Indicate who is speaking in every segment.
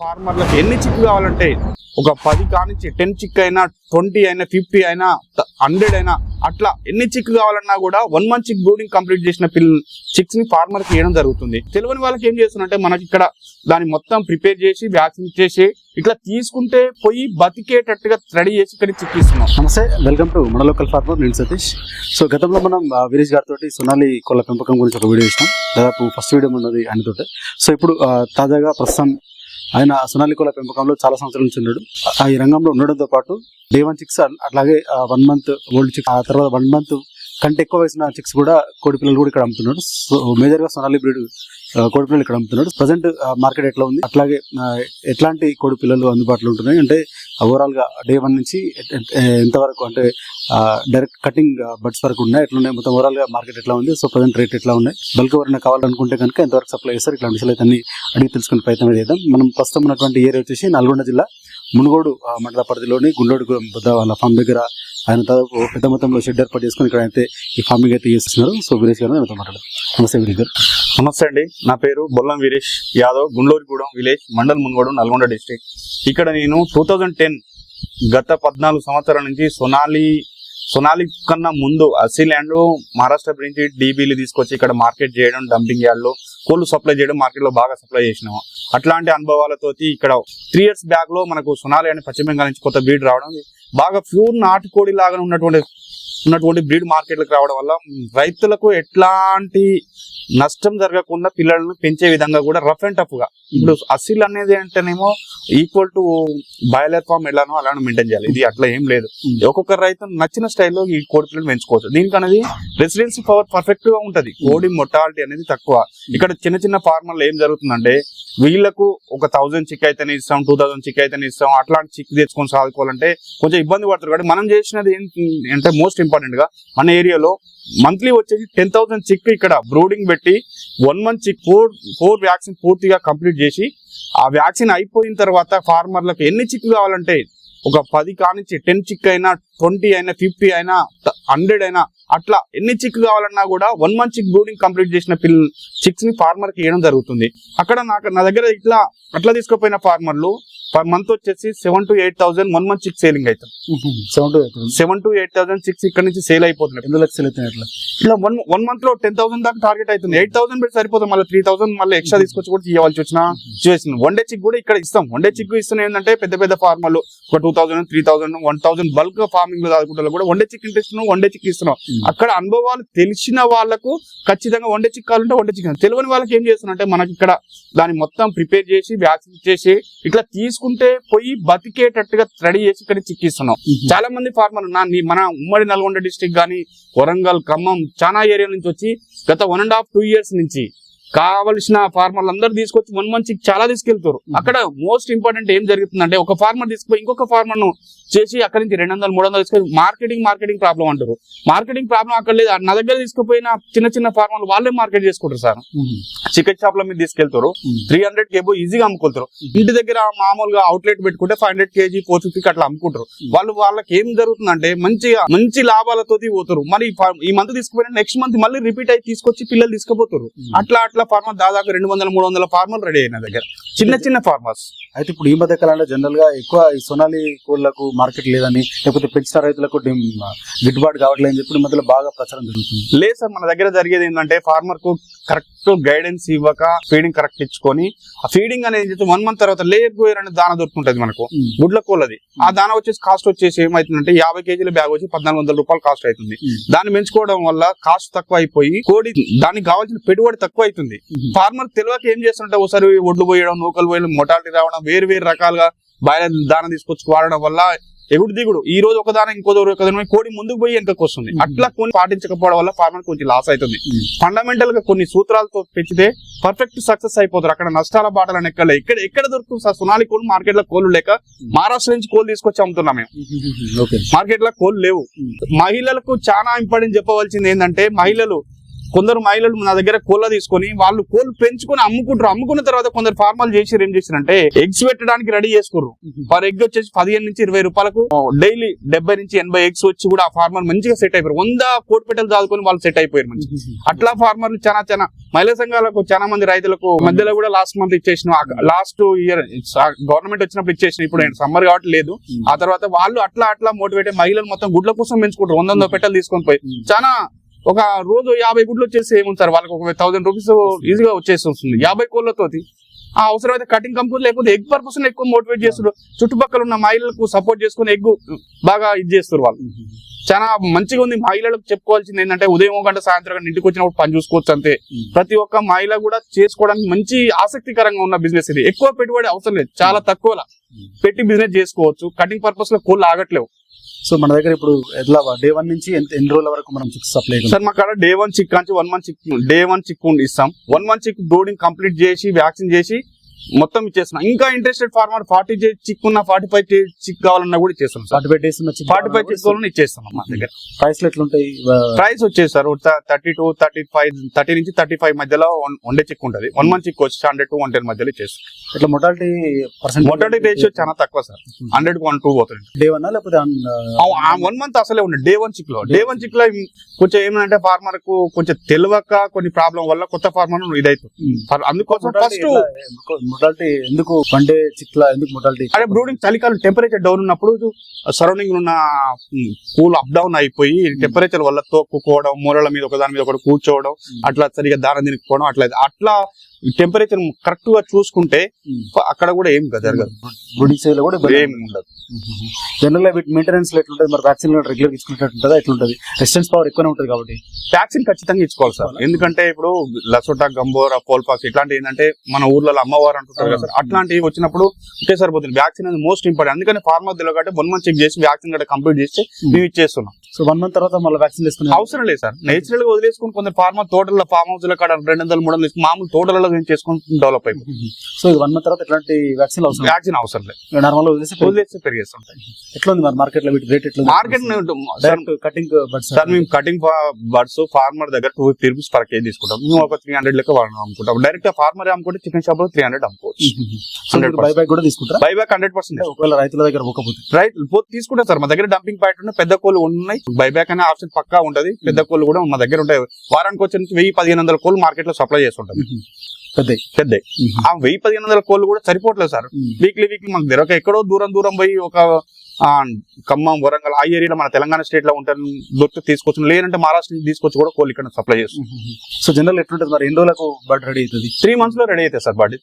Speaker 1: ఫార్మర్లకు ఎన్ని చిక్కు కావాలంటే ఒక పది కానించి టెన్ చిక్ అయినా ట్వంటీ అయినా ఫిఫ్టీ అయినా హండ్రెడ్ అయినా అట్లా ఎన్ని చిక్కు కావాలన్నా కూడా one month chick brooding complete చేసిన పిల్ల చిక్స్ని ఫార్మర్కి ఇవ్వడం జరుగుతుంది. తెలియని వాళ్ళకి ఏం చేస్తుందంటే మనకి ఇక్కడ దాన్ని మొత్తం ప్రిపేర్ చేసి వ్యాక్సిన్ ఇచ్చేసి ఇట్లా తీసుకుంటే పోయి బతికేటట్టుగా రెడీ చేసి ఇక్కడ చిక్ ఇస్తున్నాం
Speaker 2: నమస్తే వెల్కమ్ టు మన లోకల్ ఫార్మర్ నేను సతీష్. సో గతంలో మనం వీరేష్ గారితో సొనాలి కోళ్ళ పెంపకం గురించి ఒక వీడియో ఇస్తాం దాదాపు ఫస్ట్ వీడియో ఉన్నది ఆయనతో సో ఇప్పుడు తాజాగా ప్రస్తుతం ఆయన సొనాలి పెంపకంలో చాలా సంవత్సరాల నుంచి ఉన్నాడు. ఆ ఈ రంగంలో ఉండడంతో పాటు డే వన్ చిక్స్ అట్లాగే వన్ మంత్ ఓల్డ్ చిక్స్ ఆ తర్వాత వన్ మంత్ కంటే ఎక్కువ వేసిన చిక్స్ కూడా కోడి పిల్లలు కూడా ఇక్కడ అమ్ముతున్నాడు సో మేజర్గా సొనాలి బ్రీడ్ కోడిపిల్లలు ఇక్కడ అమ్ముతున్నాడు. ప్రజెంట్ మార్కెట్ ఎట్లా ఉంది? అట్లాగే ఎట్లాంటి కోడిపిల్లలు అందుబాటులో ఉంటున్నాయి? అంటే ఓవరాల్గా డే వన్ నుంచి ఎంతవరకు అంటే డైరెక్ట్ కటింగ్ బడ్స్ వరకు ఉన్నాయి? ఎట్లా ఉన్నాయి మొత్తం ఓవరాల్గా మార్కెట్ ఎట్లా ఉంది? సో ప్రజెంట్ రేట్ ఎట్లా ఉన్నాయి? బల్క్ ఎవరైనా కావాలనుకుంటే కనుక ఎంతవరకు సప్లై చేస్తారు? ఇట్లా విషయాలు అయితే అన్ని అడిగి తెలుసుకునే ప్రయత్నం చేద్దాం. మనం ప్రస్తుతం ఉన్నటువంటి ఏరియా వచ్చేసి నల్గొండ జిల్లా. మునుగోడు ఆ, మండల పరిధిలోని గుండోడు వద్ద వాళ్ళ ఫామ్ దగ్గర ఆయన దాదాపు పెద్ద మొత్తంలో షెడ్ ఏర్పాటు చేసుకుని ఇక్కడ అయితే ఈ ఫార్మింగ్ అయితే చేస్తున్నారు. సో వీరేష్ గారు ఆయనతో మాట్లాడారు నమస్తే వీరేష్ గారు.
Speaker 1: నమస్తే అండి. నా పేరు బొల్లం వీరేష్ యాదవ్ గుండోరిగూడెం విలేజ్ మండల్ మునుగోడు నల్గొండ డిస్ట్రిక్ట్. ఇక్కడ నేను టూ థౌజండ్ టెన్ గత పద్నాలుగు సంవత్సరాల నుంచి సొనాలి సొనాలి కన్నా ముందు అసిల్యాండ్ మహారాష్ట్ర నుంచి డీబీలు తీసుకొచ్చి ఇక్కడ మార్కెట్ చేయడం డంపింగ్ యార్డ్లో కోళ్ళు సప్లై చేయడం మార్కెట్లో బాగా సప్లై చేసినాము. అట్లాంటి అనుభవాలతో ఇక్కడ త్రీ ఇయర్స్ బ్యాక్లో మనకు సునాలి అనే పశ్చిమ బెంగాల్ నుంచి కొత్త బీడ్ రావడం బాగా ప్యూర్ నాటుకోడి లాగా ఉన్నటువంటి ఉన్నటువంటి బ్రీడ్ మార్కెట్లకు రావడం వల్ల రైతులకు ఎట్లాంటి నష్టం జరగకుండా పిల్లలను పెంచే విధంగా కూడా రఫ్ అండ్ టఫ్గా. ఇప్పుడు అసిల్ అనేది అంటేనేమో ఈక్వల్ టు బాయిలర్ ఫామ్ ఎలానో అలానే మెయింటైన్ చేయాలి. ఇది అట్లా ఏం లేదు. ఒక్కొక్క రైతు నచ్చిన స్టైల్లో ఈ కోడి పిల్లలు పెంచుకోవచ్చు. దీనికి అనేది రెసిడెన్సీ పవర్ పర్ఫెక్ట్గా ఉంటది కోడి మొటాలిటీ అనేది తక్కువ. ఇక్కడ చిన్న చిన్న ఫార్మర్లు ఏం జరుగుతుందంటే వీళ్ళకు ఒక థౌసండ్ చిక్ అయితేనే ఇస్తాం టూ థౌసండ్ చిక్ అయితేనే ఇస్తాం అట్లాంటి చిక్ తెచ్చుకొని సాదుకోవాలంటే కొంచెం ఇబ్బంది పడతారు. కాబట్టి మనం చేసినది ఏంటి అంటే మోస్ట్ ఇంపార్టెంట్ గా మన ఏరియాలో మంత్లీ వచ్చేసి టెన్ థౌసండ్ చిక్ ఇక్కడ బ్రూడింగ్ పెట్టి one month chick four four vaccine పూర్తిగా కంప్లీట్ చేసి ఆ వ్యాక్సిన్ అయిపోయిన తర్వాత ఫార్మర్లకు ఎన్ని చిక్ కావాలంటే ఒక పది కానించి టెన్ చిక్ అయినా ట్వంటీ అయినా ఫిఫ్టీ అయినా హండ్రెడ్ అయినా అట్లా ఎన్ని చిక్ కావాలన్నా కూడా one month chick brooding complete చేసిన పిల్ల చిక్స్ని ఫార్మర్కి ఇవ్వడం జరుగుతుంది. అక్కడ నాకు నా దగ్గర ఇట్లా అట్లా తీసుకుపోయిన ఫార్మర్లు పర్ మంత్ వచ్చేసి seven to eight thousand one month chick selling అవుతుంది
Speaker 2: seven to eight
Speaker 1: seven to eight thousand chicks ఇక్కడ నుంచి సేల్ అయిపోతున్నాయి
Speaker 2: ఎన్ని లక్షలు అయితే ఎట్లా
Speaker 1: ఇట్లా వన్ వన్ మంత్లో టెన్ థౌసండ్ దాకా టార్గెట్ అవుతుంది. ఎయిట్ థౌసండ్ పెట్టి సరిపోతుంది. మళ్ళీ త్రీ థౌసండ్ మళ్ళీ ఎక్స్ట్రా తీసుకొచ్చి కూడా ఇవ్వాల్సి వచ్చిన సిచ్యువేషన్ వన్ డే చిక్ కూడా ఇక్కడ ఇస్తాం. వన్ డే చిక్ ఇస్తున్న. ఏంటంటే పెద్ద పెద్ద ఫార్మర్లు ఒక two thousand three thousand one thousand bulk ఫార్మింగ్లో చదువుకుంటారు కూడా one day chick interest one day chick ఇస్తున్నాం.
Speaker 2: Hmm.
Speaker 1: అక్కడ అనుభవాలు తెలిసిన వాళ్ళకు ఖచ్చితంగా వన్ డే చిక్ కావాలంటే వన్ డే చిక్ తెలియని వాళ్ళకి ఏం చేస్తున్నంటే మనకి ఇక్కడ దాన్ని మొత్తం ప్రిపేర్ చేసి వ్యాక్సిన్ ఇచ్చేసి ఇట్లా తీసుకుంటే పోయి బతికేటట్టుగా రెడీ చేసి ఇక్కడ చిక్ ఇస్తున్నాం చాలా మంది ఫార్మర్లు నా మన ఉమ్మడి నల్గొండ డిస్టిక్ గానీ వరంగల్ ఖమ్మం చాలా ఏరియా నుంచి వచ్చి గత one and half two years నుంచి కావలసిన ఫార్మర్లు అందరూ తీసుకొచ్చి వన్ మంత్ చాలా తీసుకెళ్తారు. అక్కడ మోస్ట్ ఇంపార్టెంట్ ఏం జరుగుతుందంటే ఒక ఫార్మర్ తీసుకుపోయి ఇంకొక ఫార్మర్ను చేసి అక్కడి నుంచి రెండు వందలు మూడు వందలు తీసుకొని మార్కెటింగ్ మార్కెటింగ్ ప్రాబ్లం అంటారు. మార్కెటింగ్ ప్రాబ్లం అక్కడ లేదు. నా దగ్గర తీసుకుపోయిన చిన్న చిన్న ఫార్మర్లు వాళ్ళే మార్కెట్ చేసుకుంటారు సార్. చికెన్ షాప్లో మీరు తీసుకెళ్తారు త్రీ హండ్రెడ్ కేబో ఈజీగా అమ్ముకుంటారు. ఇంటి దగ్గర మామూలుగా అవుట్లెట్ పెట్టుకుంటే ఫైవ్ హండ్రెడ్ కేజీ ఫోర్ ఫిఫ్టీకి అట్లా అమ్ముకుంటారు. వాళ్ళు వాళ్ళకి ఏం జరుగుతుందంటే మంచిగా మంచి లాభాలతో పోతారు. మరి ఈ మంత్ తీసుకుపోయిన నెక్స్ట్ మంత్ మళ్ళీ రిపీట్ అయ్యి తీసుకొచ్చి పిల్లలు తీసుకుపోతారు. అట్లా అట్లా ఫార్మర్ దాదాపు రెండు వందల మూడు వందల ఫార్మర్ రెడీ అయిన దగ్గర. చిన్న చిన్న ఫార్మర్స్
Speaker 2: అయితే ఇప్పుడు ఈ మధ్య కాలంలో జనరల్గా ఎక్కువ ఈ సొనాలి కోళ్ళకు మార్కెట్ లేదని లేకపోతే పెంచిన రైతులకు గిట్టుబాటు కావట్లేదు అని చెప్పి మధ్యలో బాగా ప్రచారం జరుగుతుంది.
Speaker 1: లేదు సార్ మన దగ్గర జరిగేది ఏంటంటే ఫార్మర్కు కరెక్ట్ గైడెన్స్ ఇవ్వక ఫీడింగ్ కరెక్ట్ ఇచ్చుకొని ఆ ఫీడింగ్ అనేది వన్ మంత్ తర్వాత లేయర్ గోయర్ అనే దాన దొరుకుతుంటది మనకు గుడ్ల కోళ్ళది ఆ దాన వచ్చేసి కాస్ట్ వచ్చేసి ఏమైతుందంటే యాభై కేజీల బ్యాగ్ వచ్చి పద్నాలుగు వందల రూపాయలు కాస్ట్ అవుతుంది. దాన్ని పెంచుకోవడం వల్ల కాస్ట్ తక్కువ అయిపోయి కోడి దానికి కావాల్సిన పెట్టుబడి తక్కువ అవుతుంది ఫార్మర్ తెలియక ఏం చేస్తుంటే ఒకసారి ఒడ్లు పోయడం నూకలు పోయడం మొటాలిటీ రావడం వేరు వేరు రకాలుగా బయట దాన తీసుకొచ్చి వాడడం వల్ల ఎగుడు దిగుడు. ఈ రోజు ఒక దాన ఇంకో రోజు ఒక దాన కోడి ముందుకు పోయి వెనకకు వస్తుంది. అట్లా కొన్ని పాటించకపోవడం వల్ల ఫార్మర్ కొంచెం లాస్ అవుతుంది. ఫండమెంటల్గా కొన్ని సూత్రాలతో పెంచితే పర్ఫెక్ట్ సక్సెస్ అయిపోతారు. అక్కడ నష్టాల బాటలను ఎక్కలే ఇక్కడ ఎక్కడ దొరుకుతుంది సార్? సునాలి కోళ్ళు మార్కెట్లో కోళ్ళు లేక మహారాష్ట్ర నుంచి కోళ్ళు తీసుకొచ్చి అమ్ముతున్నాం మేము. మార్కెట్లో కోళ్ళు లేవు. మహిళలకు చాలా ఇంపార్టెంట్ చెప్పవలసింది ఏంటంటే మహిళలు కొందరు మహిళలు నా దగ్గర కోళ్ళ తీసుకొని వాళ్ళు కోళ్ళు పెంచుకొని అమ్ముకుంటారు. అమ్ముకున్న తర్వాత కొందరు ఫార్మాలు చేసి ఏం చేశారంటే ఎగ్స్ పెట్టడానికి రెడీ చేసుకుర్రు. పర్ ఎగ్ వచ్చేసి పదిహేను నుంచి ఇరవై రూపాయలకు డైలీ డెబ్బై నుంచి ఎనభై ఎగ్స్ వచ్చి కూడా ఆ ఫార్మర్ మంచిగా సెట్ అయిపోయారు. వంద కోటి పెట్టెలు దాదుకొని వాళ్ళు సెట్ అయిపోయారు మంచి అట్లా ఫార్మర్లు చాలా చాలా మహిళా సంఘాలకు చాలా మంది రైతులకు మధ్యలో కూడా లాస్ట్ మంత్ ఇచ్చేసిన లాస్ట్ ఇయర్ గవర్నమెంట్ వచ్చినప్పుడు ఇచ్చేసిన ఇప్పుడు సమ్మర్ కాబట్టి లేదు. ఆ తర్వాత వాళ్ళు అట్లా అట్లా మోటివేట్ మహిళలు మొత్తం గుడ్ల కోసం పెంచుకుంటారు. వంద వంద పెట్టెలు తీసుకొని పోయి. చాలా ఒక రోజు యాభై గుడ్లు వచ్చేసి ఏముంది సార్? వాళ్ళకి ఒక థౌసండ్ రూపీస్ ఈజీగా వచ్చేసి వస్తుంది. యాభై కోళ్ళతోటి. ఆ అవసరమైతే కటింగ్ కంపెనీ లేకపోతే ఎగ్ పర్పస్ ఎక్కువ మోటివేట్ చేస్తారు చుట్టుపక్కల ఉన్న మహిళలకు సపోర్ట్ చేసుకుని ఎగ్ బాగా ఇది చేస్తారు వాళ్ళు. చాలా మంచిగా ఉంది. మహిళలకు చెప్పుకోవాల్సింది ఏంటంటే ఉదయం గంట సాయంత్రం ఇంటికి వచ్చినప్పుడు పని చూసుకోవచ్చు అంతే. ప్రతి ఒక్క మహిళ కూడా చేసుకోవడానికి మంచి ఆసక్తికరంగా ఉన్న బిజినెస్ ఇది. ఎక్కువ పెట్టుబడి అవసరం లేదు. చాలా తక్కువ పెట్టి బిజినెస్ చేసుకోవచ్చు. కటింగ్ పర్పస్లో కోళ్ళు ఆగట్లేవు.
Speaker 2: సో మన దగ్గర ఇప్పుడు ఎట్లా డే వన్ నుంచి ఎంత ఎన్ని రోజుల వరకు మనం చిక్స్ సప్లై
Speaker 1: సార్ మా కాడ డే వన్ చిక్ నుంచి one month chick day one chick ఇస్తాం. One month chick brooding complete చేసి వ్యాక్సిన్ చేసి మొత్తం ఇచ్చేస్తున్నాం ఇంకా ఇంట్రెస్టెడ్ ఫార్మర్ ఫార్టీ చిక్ ఉన్న ఫార్టీ ఫైవ్ చిక్ కావాలన్నా కూడా ఇచ్చేస్తాం
Speaker 2: forty five days
Speaker 1: forty five chick కావాలన్నా ఇచ్చేస్తాం మా దగ్గర.
Speaker 2: ప్రైస్ ఎట్లుంటాయి?
Speaker 1: ప్రైస్ వచ్చేసి sir thirty two thirty five thirty నుంచి థర్టీ ఫైవ్ మధ్యలో వన్ డే చిక్ ఉంటుంది. వన్ మంత్ చిక్ వచ్చి హండ్రెడ్ టు వన్ టెన్ మధ్యలో ఇచ్చేస్తాం
Speaker 2: ఇట్లా మొటాలిటీ పర్సెంట్
Speaker 1: మొదటి రేషియో చాలా తక్కువ సార్. హండ్రెడ్ వన్ టూ పోతుంది.
Speaker 2: డే వన్ లేకపోతే
Speaker 1: వన్ మంత్ అసలే ఉంది డే వన్ చిక్లో డే వన్ చిక్లో కొంచెం ఏమంటే ఫార్మర్కు కొంచెం తెలియక కొన్ని ప్రాబ్లం వల్ల కొత్త ఫార్మర్ ఇదైతుంది. అందుకోసం ఫస్ట్
Speaker 2: మొటాలిటీ ఎందుకు వన్ డే చిక్లా ఎందుకు మొటాలిటీ
Speaker 1: అదే బ్రూడింగ్ చలికాలం టెంపరేచర్ డౌన్ ఉన్నప్పుడు సరౌండింగ్ ఉన్న కూల్ అప్ డౌన్ అయిపోయి టెంపరేచర్ వల్ల తోక్కుకోవడం మూలల మీద ఒక దాని మీద ఒకటి కూర్చోవడం అట్లా సరిగా దారం తినుకోవడం అట్లా అట్లా టెంపరేచర్ కరెక్ట్గా చూసుకుంటే అక్కడ కూడా ఏం జరగదు.
Speaker 2: బ్రూడింగ్ సైజ్లో కూడా
Speaker 1: ఏం ఉండదు.
Speaker 2: జనరల్గా వీటి మెయింటెనెన్స్ ఎట్లుంటది? మరి వ్యాక్సిన్ రెగ్యులర్ ఇచ్చుకున్నట్టు ఉంటుందా? ఎట్లుంటది? రెసిస్టెన్స్ పవర్ ఎక్కువనే ఉంటుంది కాబట్టి.
Speaker 1: వ్యాక్సిన్ ఖచ్చితంగా ఇచ్చుకోవాలి సార్. ఎందుకంటే ఇప్పుడు లసోటా గంబోరా పోల్పాక్స్ ఇట్లాంటి ఏంటంటే మన ఊర్లలో అమ్మవారు అంటుంటారు కదా సార్. అట్లాంటివి వచ్చినప్పుడు ఒకే సరిపోతుంది. వ్యాక్సిన్ అనేది మోస్ట్ ఇంపార్టెంట్ అందుకని ఫార్మర్ తెలియకంటే వన్ మంత్ చెక్ చేసి వ్యాక్సిన్ కూడా కంప్లీట్ చేసి మేము ఇచ్చేస్తున్నాం.
Speaker 2: సో వన్ మంత్ తర్వాత మళ్ళీ వ్యాక్సిన్ తీసుకుని
Speaker 1: అవసరం లేదు సార్. నేచురల్గా వదిలేసుకుని కొందరు ఫార్మర్ తోటల్లో ఫామ్ హౌస్లో కాడ రెండు వందలు మూడు వందలు మామూలు తోటలలో మేము చేసుకుని డెవలప్ అయిపోతుంది
Speaker 2: సో వన్ మంత్ తర్వాత ఎట్లాంటి వ్యాక్సిన్ అవసరం
Speaker 1: వ్యాక్సిన్ అవసరం లేదు.
Speaker 2: నార్మల్ వదిలేసి
Speaker 1: పెరిగేస్తుంటాయి.
Speaker 2: ఎట్లా ఉంది మరి మార్కెట్లో వీటి రేట్ ఎట్లా
Speaker 1: మార్కెట్
Speaker 2: కటింగ్ బట్స్
Speaker 1: సార్ మేము కటింగ్ బర్డ్స్ ఫార్మర్ దగ్గర two fifty rupees per KG తీసుకుంటాం. మేము ఒక త్రీ హండ్రెడ్ లెక్క అమ్ముకుంటాం. డైరెక్ట్ ఫార్మర్ అమ్ముకుంటే చికెన్ షాప్లో త్రీ హండ్రెడ్ అమ్ముకోవచ్చు.
Speaker 2: మీరు బై బ్యాక్ కూడా తీసుకుంటారా?
Speaker 1: బైబ్యాక్ హండ్రెడ్ పర్సెంట్
Speaker 2: ఒకవేళ రైతుల దగ్గర పోకపోతే.
Speaker 1: రైట్ పోతే తీసుకుంటాం సార్. మా దగ్గర డంపింగ్ పాయింట్ ఉన్నాయి పెద్ద కోళ్ళు ఉన్నాయి. బైబ్యాక్ అనే ఆప్షన్ పక్కా ఉంటది. పెద్ద కోళ్ళు కూడా మా దగ్గర ఉంటాయి. వారానికి వచ్చే నుంచి వెయ్యి పదిహేను వందల కోళ్ళు మార్కెట్లో సప్లై చేస్తుంటాం
Speaker 2: పెద్ద.
Speaker 1: ఆ వెయ్యి పదిహేను వందల కోళ్ళు కూడా సరిపోవట్లేదు సార్. వీక్లీ వీక్లీ మాకు దొరక ఎక్కడో దూరం దూరం పోయి ఒక ఖమ్మం వరంగల్ ఆ ఏరియాలో మన తెలంగాణ స్టేట్లో ఉంటారు దొరికి తీసుకొచ్చు లేదంటే మహారాష్ట్ర నుంచి తీసుకొచ్చి కూడా కోళ్ళు ఇక్కడ సప్లై చేస్తాం
Speaker 2: సో జనరల్ ఎట్లుంటది మరి? ఎన్ని రోజులకు బర్డ్ రెడీ అవుతుంది?
Speaker 1: త్రీ మంత్స్లో రెడీ అవుతాయి సార్ బాడీ.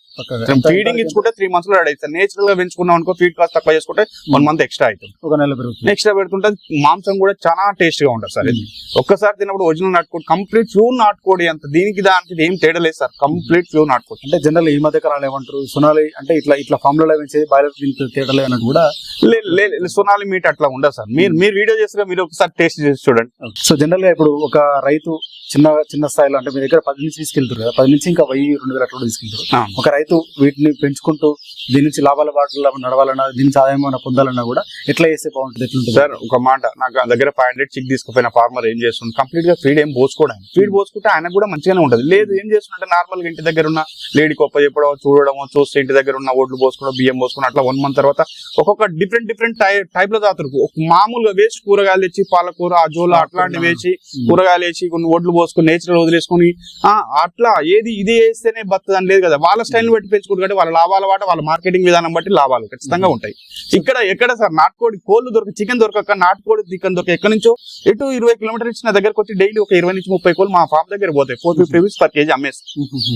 Speaker 1: ఫీడింగ్ ఇచ్చుకుంటే త్రీ మంత్స్లో రెడీ అవుతుంది నేచురల్గా పెంచుకున్నాం అనుకో ఫీడ్ కాస్ట్ తక్కువ చేసుకుంటే వన్ మంత్ ఎక్స్ట్రా అవుతుంది.
Speaker 2: ఒక నెల పెరుగుతుంది.
Speaker 1: నెక్స్ట్ పెడుతుంటే మాంసం కూడా చాలా టేస్ట్గా ఉంటుంది సార్. ఇది ఒక్కసారి తిన్నప్పుడు ఒరిజినల్ నాటుకోడి కంప్లీట్ ప్యూర్ నాటుకోడి అంత దీనికి దానికి ఏం తేడా లేదు సార్. కంప్లీట్ ప్యూర్ నాటుకోడి
Speaker 2: అంటే జనరల్ ఈ మధ్య కాలంలో ఏమంటారు? సునాలి అంటే ఇట్లా ఇట్లా ఫామ్లో పెంచేది దీనికి తేడా లేదు అన్నట్టు కూడా
Speaker 1: లే- లే- లే- సోనాలి మీట్ అట్లా ఉండదు సార్. మీరు మీరు వీడియో చేసిన మీరు ఒకసారి టేస్ట్ చేసి చూడండి.
Speaker 2: సో జనరల్గా ఇప్పుడు ఒక రైతు చిన్న చిన్న స్థాయిలో అంటే మీ దగ్గర పది నుంచి తీసుకెళ్తారు కదా పది నుంచి ఇంకా వెయ్యి రెండు వేల అట్లా తీసుకెళ్తారు. ఒక రైతు వీటిని పెంచుకుంటూ దీని నుంచి లాభాల బాటలో నడవాలన్నా దీని నుంచి ఆదాయం ఏమైనా పొందాలన్నా కూడా ఎట్లా చేస్తే బాగుంటుంది ఎట్లుంటుంది
Speaker 1: సార్ ఒక మాట. నాకు దగ్గర ఫైవ్ హండ్రెడ్ చిక్ తీసుకుపోయిన ఫార్మర్ ఏం చేస్తుంది కంప్లీట్గా ఫీడ్ ఏం పోసుకోవడం ఫీడ్ పోసుకుంటే ఆయనకు కూడా మంచిగానే ఉంటది. లేదు ఏం చేస్తుంటే నార్మల్గా ఇంటి దగ్గర ఉన్న లేడీ కొప్ప చెప్పడం చూడడం చూస్తే ఇంటి దగ్గర ఉన్న ఒడ్లు పోసుకోవడం బియ్యం పోసుకోవడం అట్లా వన్ మంత్ తర్వాత ఒక్కొక్క డిఫరెంట్ డిఫరెంట్ టైప్ లో తాగుతారు. ఒక మామూలుగా వేస్ట్ కూరగాయలు తెచ్చి పాలకూర అజోలా అట్లాంటివి వేసి కూరగాయలు వేసి కొన్ని ఒడ్లు పోసుకొని నేచురల్ వదిలేసుకొని ఆ, అట్లా ఏది ఇది వేస్తేనే బతుంది అని లేదు కదా. వాళ్ళ స్టైల్ బట్టి పెంచుకుంటారు వాళ్ళ లాభాల వాట వాళ్ళ మార్కెటింగ్ విధానం బట్టి లాభాలు ఖచ్చితంగా ఉంటాయి. ఇక్కడ ఎక్కడ సార్ నాటుకోడి కోళ్ళు దొరక చికెన్ దొరకక నాటుకోడి చికెన్ దొరక ఎక్కడి నుంచో ఎటు ఇరవై కిలోమీటర్ నుంచి నా దగ్గరకు వచ్చి డైలీ ఒక ఇరవై నుంచి ముప్పై కోళ్ళు మా ఫామ్ దగ్గర పోతాయి. Four fifty rupees per KG అమ్మేస్తాం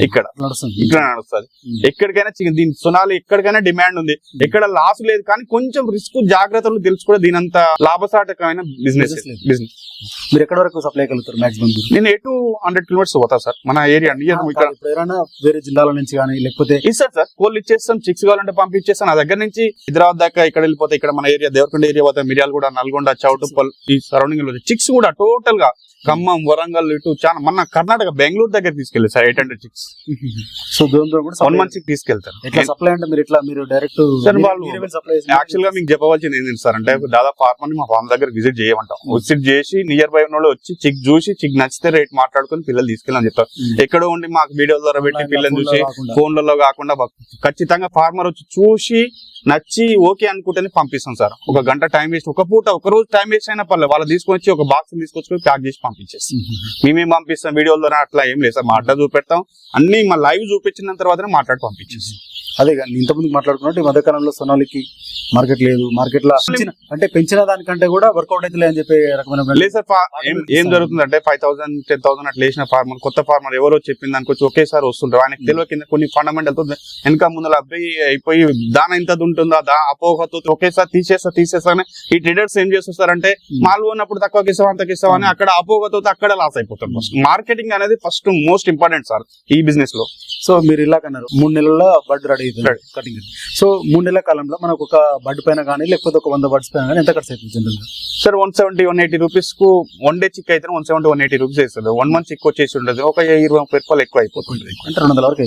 Speaker 1: ఇక్కడ. ఇక్కడ నడుస్తుంది. ఎక్కడికైనా చికెన్ దీని సునాలు ఎక్కడికైనా డిమాండ్ ఉంది. ఎక్కడ లాస్ లేదు కానీ కొంచెం రిస్క్ జాగ్రత్తలు తెలుసుకోవడం దీని అంత లాభసాటకమైన బిజినెస్. బిజినెస్
Speaker 2: మీరు ఎక్కడ వరకు సప్లై కలుగుతారు మాక్సిమం
Speaker 1: నేను ఎటు హండ్రెడ్ కిలోమీటర్స్ పోతా సార్. మన ఏరియా నియర్ ఇక్కడ
Speaker 2: వేరే జిల్లాల నుంచి కానీ లేకపోతే
Speaker 1: ఇస్తారు సార్ కోళ్ళు ఇచ్చేస్తాం చిక్స్ కావాలంటే పంపించేస్తాం. నా దగ్గర నుంచి హైదరాబాద్ దాకా ఇక్కడ వెళ్ళిపోతే ఇక్కడ మన ఏరియా దేవరకొండ ఏరియా పోతే మిర్యాల కూడా నల్గొండ చౌటుప్పల్ ఈ సరౌండింగ్లో. చిక్స్ కూడా టోటల్గా ఖమ్మం వరంగల్ ఇటు చాలా మన కర్ణాటక బెంగళూరు దగ్గర తీసుకెళ్ళి sir eight hundred chicks
Speaker 2: so దూరం కూడా
Speaker 1: వన్ మంత్ చిక్ తీసుకెళ్తారు.
Speaker 2: ఎట్లా సప్లై అంటే మీరు ఎట్లా మీరు డైరెక్ట్
Speaker 1: యాక్చువల్గా మీకు చెప్పవలసింది ఏం చేస్తారు అంటే దాదాపు ఫార్మర్ని మా ఫార్మ్ దగ్గర విజిట్ చేయమంటాం. విజిట్ చేసి నియర్ బై ఉన్న వచ్చి చిక్ చూసి చిక్ నచ్చితే రేట్ మాట్లాడుకొని పిల్లలు తీసుకెళ్ళని చెప్తారు. ఎక్కడో ఉండి మాకు వీడియో ద్వారా పెట్టి పిల్లల్ని చూసి ఫోన్లలో కాకుండా. ఖచ్చితంగా ఫార్మర్ వచ్చి చూసి నచ్చి ఓకే అనుకుంటేనే పంపిస్తాం సార్. ఒక గంట టైం వేస్ట్. ఒక పూట ఒక రోజు టైం వేస్ట్ అయినా పర్లేదు. వాళ్ళు తీసుకొచ్చి ఒక బాక్స్ తీసుకొచ్చి ప్యాక్ చేసి పంపించేస్తాం మేమేం. పంపిస్తాం? వీడియోల ద్వారా అట్లా ఏం లేదు సార్. మా అడ్డా చూపెడతాం. అన్ని మా లైవ్ చూపించిన తర్వాతనే మాట్లాడి పంపించేస్తాం.
Speaker 2: అదే కానీ ఇంతకుముందు మాట్లాడుకున్నట్టు ఈ మధ్యకాలంలో సొనాలికి మార్కెట్ లేదు. మార్కెట్లో అంటే పెంచిన దానికంటే కూడా వర్కౌట్ అయితే అని చెప్పే రకమైన
Speaker 1: లేదు సార్ ఏం ఏం జరుగుతుందంటే ఫైవ్ థౌసండ్ టెన్ థౌసండ్ అట్లా వేసిన ఫార్మర్ కొత్త ఫార్మర్ ఎవరో చెప్పిన దానికి వచ్చి ఒకేసారి వస్తుంటారు. ఆయనకి తెలియ కింద కొన్ని ఫండమెంటల్తో వెనక ముందర అబ్బాయి అయిపోయి దాని ఎంత ఉంటుందా దా అపోహతో ఒకేసారి తీసేస్తా తీసేస్తా అని ఈ ట్రేడర్స్ ఏం చేస్తారంటే మాల్ ఉన్నప్పుడు తక్కువకి ఇస్తాం అంతకి ఇస్తాం అని అక్కడ అపోహతో అక్కడ లాస్ అయిపోతారు. ఫస్ట్ మార్కెటింగ్ అనేది ఫస్ట్ మోస్ట్ ఇంపార్టెంట్ సార్ ఈ బిజినెస్లో.
Speaker 2: సో మీరు ఇలా కన్నారు. మూడు నెలల్లో బడ్ రెడీ అవుతుంది. కటింగ్ సో మూడు నెలల కాలంలో మనకు ఒక బడ్ పైన కానీ లేకపోతే ఒక వంద బడ్స్ పైన కానీ ఎంత ఖర్చు అవుతుంది జనరల్గా?
Speaker 1: Sir one seventy one eighty రూపీస్కు one day chick అయితే one seventy one eighty rupees వేస్తుంది. వన్ మంత్ చిక్ వచ్చేసి ఉండదు. ఒక ఇరవై ముప్పై రూపాయలు ఎక్కువ అయిపోతుంది.
Speaker 2: అంటే రెండు వందల వరకు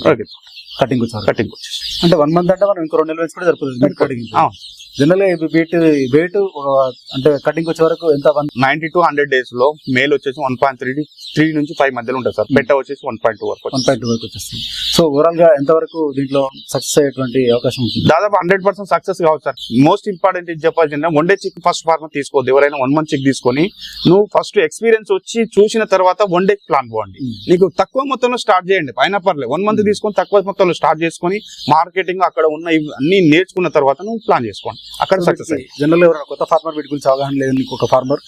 Speaker 2: కటింగ్ వచ్చారు
Speaker 1: కటింగ్ వచ్చేసి.
Speaker 2: అంటే వన్ మంత్ అంటే మనం ఇంకో రెండు నెలలు వేసి కూడా సరిపోతుంది. కటింగ్. జనరల్గా వెయిట్ వెయిట్ అంటే కటింగ్ వచ్చే వరకు ఎంత
Speaker 1: నైన్టీ టు హండ్రెడ్ డేస్లో మేల్ వచ్చేసి వన్ పాయింట్ త్రీ త్రీ నుంచి ఫైవ్ మధ్యలో ఉంటుంది సార్. పెట్ట వచ్చేసి వన్ పాయింట్ టూ వరకు
Speaker 2: వన్. పాయింట్ వరకు వచ్చేస్తుంది. సో ఓవరాల్గా ఎంత వరకు దీంట్లో సక్సెస్ అయ్యేటువంటి అవకాశం ఉంటుంది?
Speaker 1: దాదాపు హండ్రెడ్ పర్సెంట్ సక్సెస్ కావచ్చు సార్. మోస్ట్ ఇంపార్టెంట్ ఇది చెప్పాల్సిందే one day chick first farmer తీసుకోవద్దు. ఎవరైనా వన్ మంత్ చిక్ తీసుకొని నువ్వు ఫస్ట్ ఎక్స్పీరియన్స్ వచ్చి చూసిన తర్వాత వన్ డే ప్లాన్ పోండి. నీకు తక్కువ మొత్తంలో స్టార్ట్ చేయండి. అయినా పర్లేదు. వన్ మంత్ తీసుకొని తక్కువ మొత్తంలో స్టార్ట్ చేసుకొని మార్కెటింగ్ అక్కడ ఉన్న అన్ని నేర్చుకున్న తర్వాత నువ్వు ప్లాన్ చేసుకోండి. అక్కడ సక్సెస్ అయ్యి.
Speaker 2: జనరల్ ఎవరైనా కొత్త ఫార్మర్ వీటి గురించి అవగాహన లేదు నీకు ఒక ఫార్మర్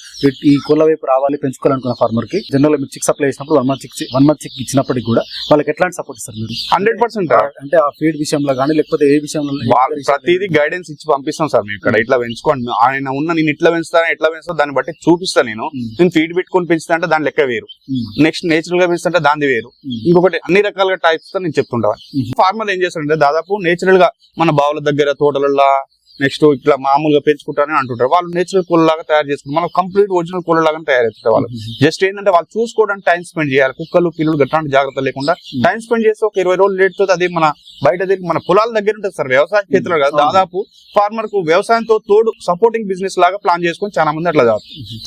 Speaker 2: ఈ కోళ్ళ వైపు రావాలి పెంచుకోవాలనుకున్న ఫార్మర్కి జనరల్ మీరు చిక్ సప్లై చేసినప్పుడు one month chick one month chick ఇచ్చినప్పటికి కూడా వాళ్ళకి ఎట్లాంటి సపోర్ట్ ఇస్తారు మీరు?
Speaker 1: హండ్రెడ్ పర్సెంట్
Speaker 2: అంటే ఆ ఫీడ్ విషయంలో కానీ లేకపోతే ఏ విషయంలో
Speaker 1: ప్రతిదీ గైడెన్స్ ఇచ్చి పంపిస్తాం సార్ మేము ఇక్కడ. ఇట్లా పెంచుకోండి. ఆయన ఉన్న నేను ఇట్లా పెంచుతాను ఎట్లా పెంచుతా దాన్ని బట్టి చూపిస్తాను నేను. నేను ఫీడ్ పెట్టుకొని పెంచుతా అంటే దాని లెక్క వేరు. నెక్స్ట్ నేచురల్గా పెంచుతుంటే దాని వేరు. ఇంకొకటి అన్ని రకాలుగా టైప్స్తో నేను చెప్తుంటాను. ఫార్మర్ ఏం చేస్తారంటే దాదాపు నేచురల్గా మన బావుల దగ్గర తోటలలో నెక్స్ట్ ఇట్లా మామూలుగా పెంచుకుంటారని అంటుంటారు. వాళ్ళు నేచురల్ కూల లాగా తయారు చేసుకుంటారు. మనం కంప్లీట్ ఒరిజినల్ కూల లాగా తయారవుతుంటారు వాళ్ళు. జస్ట్ ఏంటంటే వాళ్ళు చూసుకోవడానికి టైం స్పెండ్ చేయాలి. కుక్కలు పిల్లలు గట్లాంటి జాగ్రత్త లేకుండా టైం స్పెండ్ చేస్తే ఒక ఇరవై రోజులు లేట్తో అది మన బయట దగ్గర మన పొలాల దగ్గర ఉంటుంది సార్ వ్యవసాయ క్షేత్రంలో కాదు. దాదాపు ఫార్మర్కు వ్యవసాయంతో తోడు సపోర్టింగ్ బిజినెస్ లాగా ప్లాన్ చేసుకొని చాలా మంది అట్లా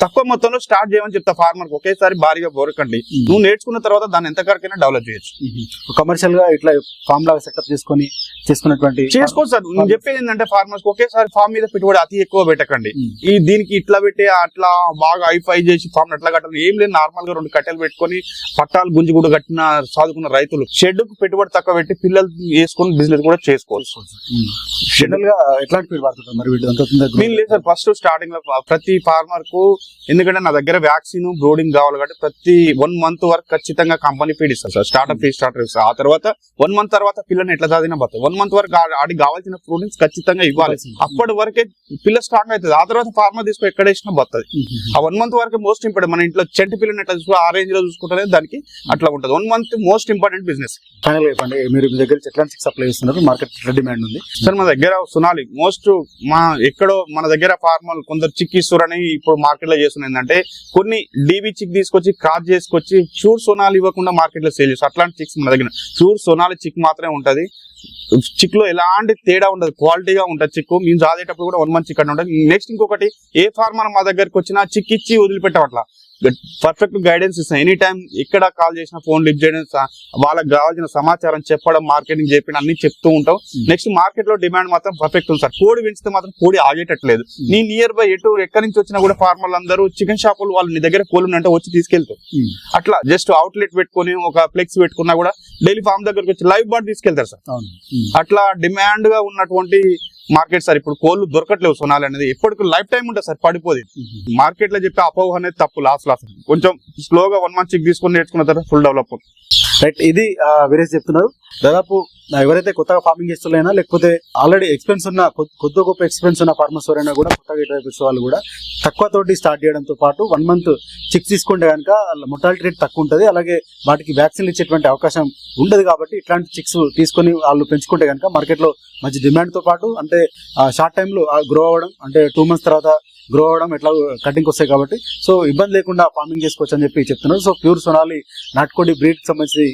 Speaker 1: తక్కువ మొత్తంలో స్టార్ట్ చేయమని చెప్తా ఫార్మర్కు. ఒకేసారి భారీగా బోరకండి నువ్వు నేర్చుకున్న తర్వాత దాన్ని ఎంత కరకైనా డెవలప్ చేయొచ్చు.
Speaker 2: కమర్షియల్గా ఇట్లా ఫామ్ లాగా సెటప్ చేసుకొని చేసుకున్నటువంటి
Speaker 1: చేసుకోవచ్చు సార్. నేను చెప్పేది ఏంటంటే ఫార్మర్స్ ఒకేసారి ఫామ్ మీద పెట్టుబడి అతి ఎక్కువ పెట్టకండి. ఈ దీనికి ఇట్లా పెట్టి అట్లా బాగా హైఫై చేసి ఫామ్ అట్లా కట్టాలి? ఏం లేదు నార్మల్గా రెండు కట్టెలు పెట్టుకొని పట్టాలు గుంజి కూడా కట్టిన సాదుకున్న రైతులు షెడ్కు పెట్టుబడి తక్కువ పెట్టి పిల్లలు వేసుకొని బిజినెస్ కూడా చేసుకోవచ్చు.
Speaker 2: జనరల్గా ఎట్లాంటి మరి తొందరగా
Speaker 1: నేను లేదు సార్ ఫస్ట్ స్టార్టింగ్లో ప్రతి ఫార్మర్కు ఎందుకంటే నా దగ్గర వ్యాక్సిన్ బ్రోడింగ్ కావాలి కాబట్టి ప్రతి వన్ మంత్ వరకు ఖచ్చితంగా కంపెనీ ఫీడ్ ఇస్తారు సార్. స్టార్ట్అప్ ఫీడ్ స్టార్టర్ ఇస్తారు. ఆ తర్వాత వన్ మంత్ తర్వాత పిల్లని ఎట్లా చదివినా పోతుంది వన్ మంత్ వరకు ఆడికి కావాల్సిన ప్రోటీన్స్ ఖచ్చితంగా ఇవ్వాలి. అప్పటి వరకే పిల్ల స్ట్రాంగ్ అవుతుంది. ఆ తర్వాత ఫార్మర్ తీసుకో ఎక్కడ వేసినా పోతుంది ఆ వన్ మంత్ వరకు మోస్ట్ ఇంపార్టెంట్ మన ఇంట్లో చెంటి పిల్లని ఎట్లా చూసుకో ఆ రేంజ్లో చూసుకుంటే దానికి అట్లా ఉంటుంది. One month most important business
Speaker 2: final చెప్పండి మీరు మీ దగ్గర ఎట్లాంటి సప్లై చేస్తున్నారు మార్కెట్ డిమాండ్ ఉంది.
Speaker 1: సార్ మన దగ్గర సునాలి. మోస్ట్ మా ఎక్కడో మన దగ్గర ఫార్మల్ కొందరు చిక్ ఇస్తారని ఇప్పుడు మార్కెట్లో చేస్తున్న ఏంటంటే కొన్ని డీబీ చిక్ తీసుకొచ్చి కార్ చేసుకొచ్చి ప్యూర్ సోనాలు ఇవ్వకుండా మార్కెట్లో సేల్ చేస్తారు. అట్లాంటి చిక్స్ మన దగ్గర. ప్యూర్ సోనాలి చిక్ మాత్రమే ఉంటది. చిక్లో ఎలాంటి తేడా ఉండదు. క్వాలిటీగా ఉంటుంది చిక్ మేము చాదేటప్పుడు కూడా వన్ మంత్ చిక్ ఉంటుంది నెక్స్ట్ ఇంకొకటి ఏ ఫార్మర్ మా దగ్గరకు వచ్చినా చిక్ ఇచ్చి వదిలిపెట్టవట్లా. పర్ఫెక్ట్ గైడెన్స్ ఇస్తాం ఎనీ టైం ఎక్కడ కాల్ చేసినా ఫోన్ లిఫ్ట్ చేయడం వాళ్ళకి కావాల్సిన సమాచారం చెప్పడం మార్కెటింగ్ చెప్పిన అన్ని చెప్తూ ఉంటాం. నెక్స్ట్ మార్కెట్లో డిమాండ్ మాత్రం పర్ఫెక్ట్ ఉంది సార్. కోడి పెంచితే మాత్రం కోడి ఆగేటట్లేదు. నీ నియర్ బై ఎటు ఎక్కడి నుంచి వచ్చినా కూడా ఫార్మర్లు అందరూ చికెన్ షాపులు వాళ్ళు నీ దగ్గర కోళ్ళు అంటే వచ్చి తీసుకెళ్తారు.
Speaker 2: Hmm.
Speaker 1: అట్లా జస్ట్ అవుట్లెట్ పెట్టుకొని ఒక ఫ్లెక్స్ పెట్టుకున్నా కూడా డైలీ ఫార్మ్ దగ్గరకు వచ్చి లైవ్ బాట్ తీసుకెళ్తారు సార్. అట్లా డిమాండ్గా ఉన్నటువంటి మార్కెట్ సార్ ఇప్పుడు కోళ్ళు దొరకట్లేవు సొనాలి అనేది. ఎప్పటికి లైఫ్ టైం ఉంటుంది సార్ పడిపోదు. మార్కెట్లో చెప్పే అపోహ అనేది తప్పు లాస్ లాస్ కొంచెం స్లోగా వన్ మంత్ చెక్ తీసుకొని నేర్చుకున్న తర్వాత ఫుల్ డెవలప్ అవుతుంది.
Speaker 2: రైట్ ఇది వీరేజ్ చెప్తున్నారు. దాదాపు ఎవరైతే కొత్తగా ఫార్మింగ్ చేస్తున్నా లేకపోతే ఆల్రెడీ ఎక్స్పెన్స్ ఉన్న కొద్ది గొప్ప ఎక్స్పెన్స్ ఉన్న ఫార్మర్స్ ఎవరైనా కూడా కొత్తగా ఇటువైపు వచ్చే వాళ్ళు కూడా తక్కువ తోటి స్టార్ట్ చేయడంతో పాటు వన్ మంత్ చిక్స్ తీసుకుంటే కనుక మొటాలిటీ రేట్ తక్కువ ఉంటుంది. అలాగే వాటికి వ్యాక్సిన్లు ఇచ్చేటువంటి అవకాశం ఉండదు కాబట్టి ఇట్లాంటి చిక్స్ తీసుకొని వాళ్ళు పెంచుకుంటే కనుక మార్కెట్లో మంచి డిమాండ్తో పాటు అంటే షార్ట్ టైంలో గ్రో అవ్వడం అంటే టూ మంత్స్ తర్వాత గ్రో అవడం ఎట్లా కటింగ్ వస్తాయి కాబట్టి. సో ఇబ్బంది లేకుండా ఫార్మింగ్ చేసుకోవచ్చు అని చెప్పి చెప్తున్నారు. సో ప్యూర్ సొనాలి నాటుకోడి బ్రీడ్ సంబంధించి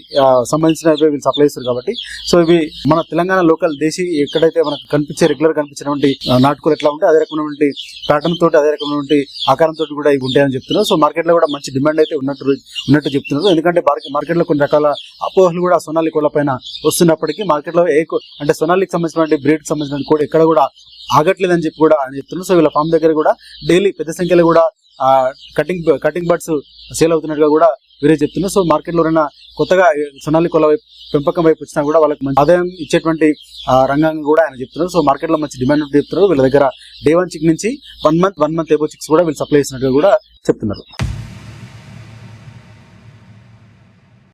Speaker 2: సంబంధించినవి సంబంధించిన వీళ్ళు సప్లై చేస్తారు కాబట్టి. సో ఇవి మన తెలంగాణ లోకల్ దేశీ ఎక్కడైతే మనకు కనిపించే రెగ్యులర్ కనిపించినటువంటి నాటుకోలు ఎట్లా ఉంటే అదే రకమైనటువంటి ప్యాటర్న్ తోటి అదే రకమైనటువంటి ఆకారం తోటి కూడా ఇవి ఉంటాయని చెప్తున్నారు. సో మార్కెట్లో కూడా మంచి డిమాండ్ అయితే ఉన్నట్టు ఉన్నట్టు చెప్తున్నారు. ఎందుకంటే మార్కెట్లో కొన్ని రకాల అపోహలు కూడా సొనాలి కోళ్ళ పైన వస్తున్నప్పటికీ మార్కెట్లో ఏ అంటే సొనాలికి సంబంధించినటువంటి బ్రీడ్ సంబంధించిన కూడా ఎక్కడ కూడా ఆగట్లేదని చెప్పి కూడా ఆయన చెప్తున్నారు. సో వీళ్ళ ఫామ్ దగ్గర కూడా డైలీ పెద్ద సంఖ్యలో కూడా కటింగ్ కటింగ్ బర్డ్స్ సేల్ అవుతున్నట్టుగా కూడా వీరే చెప్తున్నారు. సో మార్కెట్లో ఉన్న కొత్తగా సొనాలి కొల వైపు పెంపకం వైపు వచ్చినా కూడా వాళ్ళకి మంచి ఆదాయం ఇచ్చేటువంటి రంగం రంగంగా కూడా ఆయన చెప్తున్నారు. సో మార్కెట్లో మంచి డిమాండ్ ఉంటే చెప్తున్నారు. వీళ్ళ దగ్గర డే వన్ చిక్ నుంచి one month one month above chicks కూడా వీళ్ళు సప్లై చేసినట్టుగా కూడా చెప్తున్నారు.